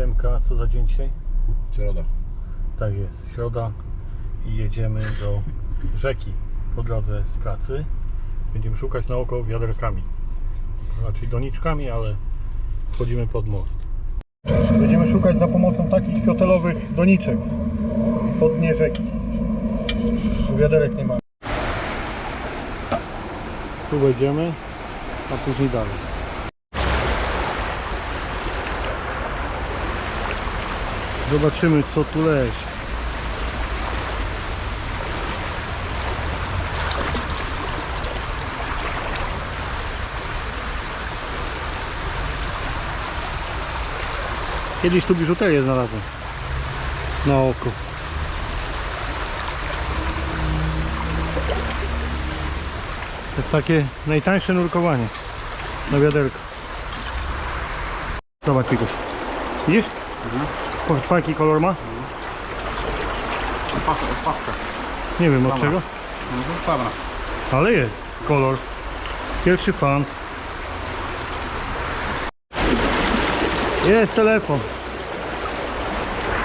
Siemka, co za dzień dzisiaj? Środa. Tak jest, środa i jedziemy do rzeki po drodze z pracy. Będziemy szukać na oko wiaderkami. Raczej doniczkami, ale wchodzimy pod most. Będziemy szukać za pomocą takich fiotelowych doniczek pod dnie rzeki. Wiaderek nie ma. Tu wejdziemy, a później dalej. Zobaczymy co tu leży. Kiedyś tu biżuterię znalazłem. Na oko. To jest takie najtańsze nurkowanie na wiaderko. Zobacz Pikuś. Widzisz? Mhm. Jaki kolor ma? Paska, paska. Nie wiem od czego, No dobra. ale jest kolor. Pierwszy fan. Jest telefon.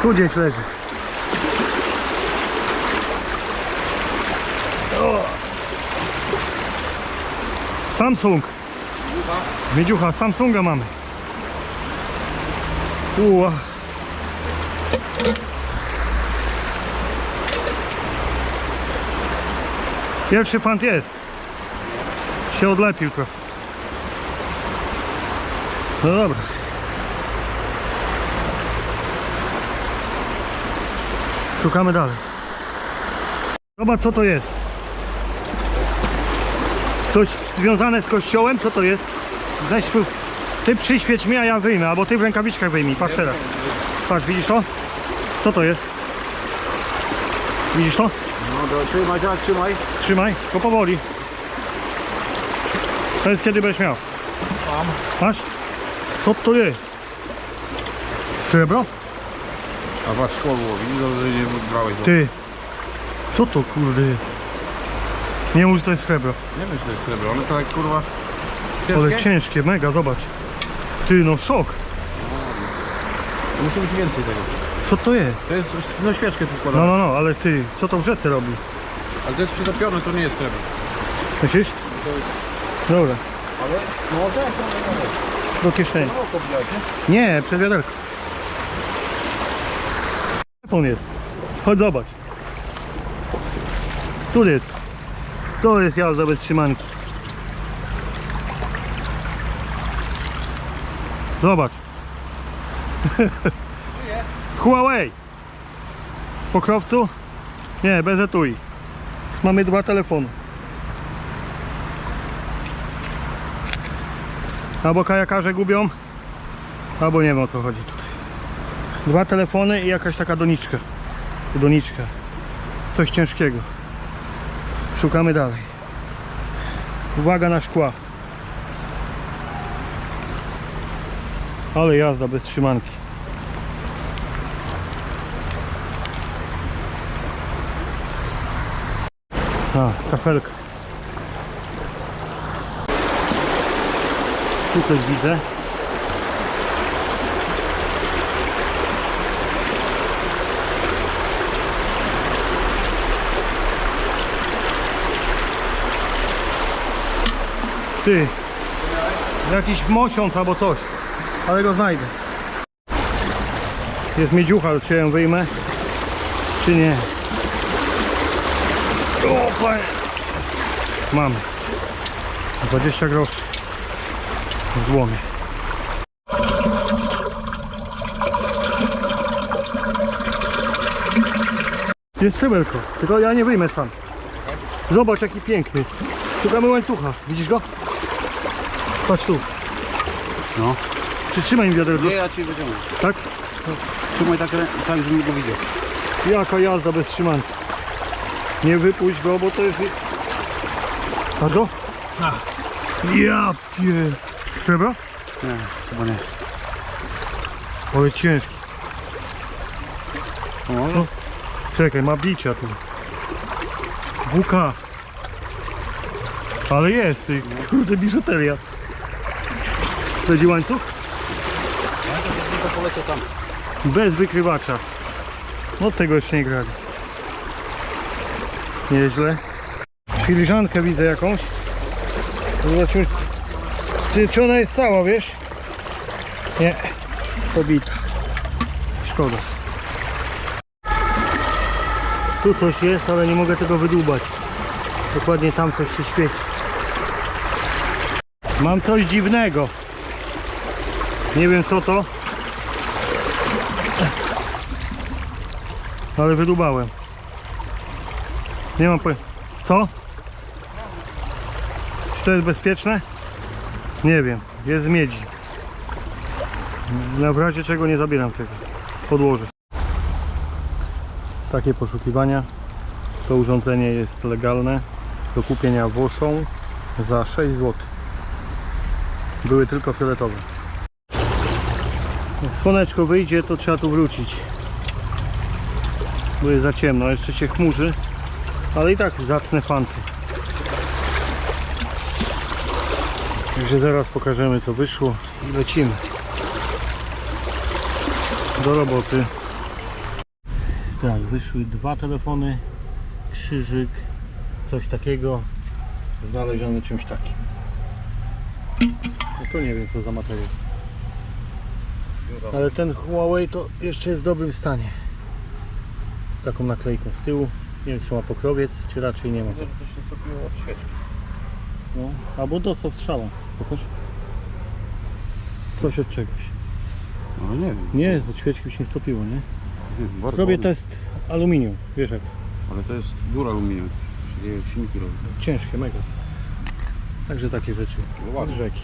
Tu gdzieś leży. O! Samsung. Miedziucha, Samsunga mamy. Uła. Pierwszy fant jest. Się odlepił trochę. No dobra. Szukamy dalej. Zobacz co to jest. Coś związane z kościołem? Co to jest? Ty przyświeć mi, a ja wyjmę. Albo ty w rękawiczkach wyjmij. Patrz teraz. Patrz, widzisz to? Co to jest? Widzisz to? No to trzymaj, tak, trzymaj. Trzymaj, tylko powoli. To jest kiedy będziesz miał. Tam. Patrz. Co to jest? Srebro? A patrz, szkło było, widzisz, że nie brałeś. Ty. Co to kurde jest? Nie mów, że to jest srebro. Nie wiem, czy to jest srebro, one tak kurwa... Ale Ciężkie? ciężkie, mega, zobacz. Ty, no szok. To Musi być więcej tego. Co to jest? To jest, no świeczkę tu No, wkładamy. no, no, ale ty, co to w rzece robi? Ale to jest przytopione, to nie jest srebro. Myślisz? To jest... Dobra, Ale może? do kieszeni. No, nie? Nie, przez wiaderko. Telefon jest. Chodź zobacz. Tu jest. To jest jazda bez trzymanki. Zobacz. Huawei. Po krowcu? Nie, bez etui. Mamy dwa telefony. Albo kajakarze gubią, albo nie wiem o co chodzi tutaj. Dwa telefony i jakaś taka doniczka. Doniczka. Coś ciężkiego. Szukamy dalej. Uwaga na szkła. Ale jazda bez trzymanki. A, kafelka. Tu coś widzę. Ty, jakiś mosiąc albo coś, ale go znajdę. Jest miedziucha, czy ją wyjmę, czy nie. Panie. Mamy. 20 groszy w złomie. Jest sreberko, tylko ja nie wyjmę sam. Zobacz jaki piękny. Szukamy łańcucha, widzisz go? Patrz tu. No. Przytrzymaj mi wiaderko, Nie, ja ci wyciągnę. tak? Trzymaj tak, tak, żebym go widział. Jaka jazda bez trzymanki. Nie wypuść go, bo to jest... Patrz go? Ja pie... Srebro? Nie, chyba nie. Ale ciężki. O, no. Czekaj, ma bicia tu. WK. Ale jest, ty, kurde biżuteria. Będzie łańcuch? Ja to, to poleciał tam. Bez wykrywacza. No tego jeszcze nie grali. Nieźle. Filiżankę widzę jakąś. Zobaczmy. Czy, czy ona jest cała, wiesz? Nie. Pobita. Szkoda. Tu coś jest, ale nie mogę tego wydłubać. Dokładnie tam coś się świeci. Mam coś dziwnego. Nie wiem co to. Ale wydłubałem. Nie mam pojęcia. Co? Czy to jest bezpieczne? Nie wiem. Jest z miedzi. Na w razie czego nie zabieram tego. Podłożę. Takie poszukiwania. To urządzenie jest legalne do kupienia Włoszą za 6 zł. Były tylko fioletowe. Jak słoneczko wyjdzie, to trzeba tu wrócić. Bo jest za ciemno, jeszcze się chmurzy, ale i tak zacne fanty. Także zaraz pokażemy co wyszło i lecimy. Do roboty. Tak, wyszły dwa telefony, krzyżyk, coś takiego, znaleziony czymś takim. No to nie wiem co za materiał. Ale ten Huawei to jeszcze jest w dobrym stanie. Z taką naklejką z tyłu. Nie wiem czy ma pokrowiec, czy raczej nie ma. Widzę, że to się stopiło od świeczki. No, albo dostał strzała. Pokaż. Coś od czegoś. No nie wiem. Nie, z świeczki się nie stopiło, nie? Nie, Zrobię test aluminium, wiesz jak. Ale to jest dur aluminium. Czyli silniki robi. Ciężkie, mega. Także takie rzeczy. No Od ładnie. rzeki.